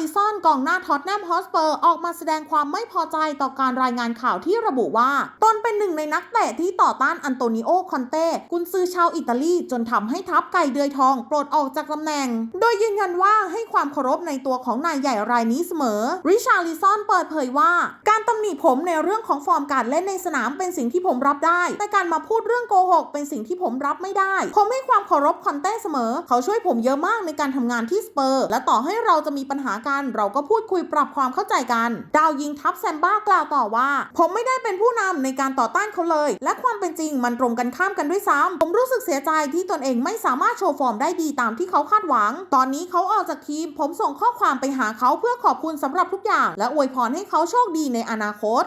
ลิซอนกองหน้าท็อตแนมฮอสเปอร์ออกมาแสดงความไม่พอใจต่อการรายงานข่าวที่ระบุว่า ตนเป็นหนึ่งในนักเตะที่ต่อต้านอันโตนิโอคอนเต้กุนซือชาวอิตาลีจนทำให้ทัพไก่เดือยทองปลดออกจากตำแหน่ง โดยยืนยันว่าให้ความเคารพในตัวของนายใหญ่รายนี้เสมอ ริชาลิซอนเปิดเผยว่า การตำหนิผมในเรื่องของฟอร์มการเล่นในสนามเป็นสิ่งที่ผมรับได้ แต่การมาพูดเรื่องโกหกเป็นสิ่งที่ผมรับไม่ได้ ผมให้ความเคารพคอนเต้เสมอ เขาช่วยผมเยอะมากในการทำงานที่สเปอร์ และต่อให้เราจะมีปัญหากัน เราก็พูดคุยปรับความเข้าใจกัน ดาวยิงทัพแซมบ้ากล่าวต่อว่า ผมไม่ได้เป็นผู้นำในการต่อต้านเขาเลย และความเป็นจริงมันตรงกันข้ามกันด้วยซ้ำผมรู้สึกเสียใจที่ตนเองไม่สามารถโชว์ฟอร์มได้ดีตามที่เขาคาดหวัง ตอนนี้เขาออกจากทีม ผมส่งข้อความไปหาเขาเพื่อขอบคุณสำหรับทุกอย่าง และอวยพรให้เขาโชคดีในอนาคต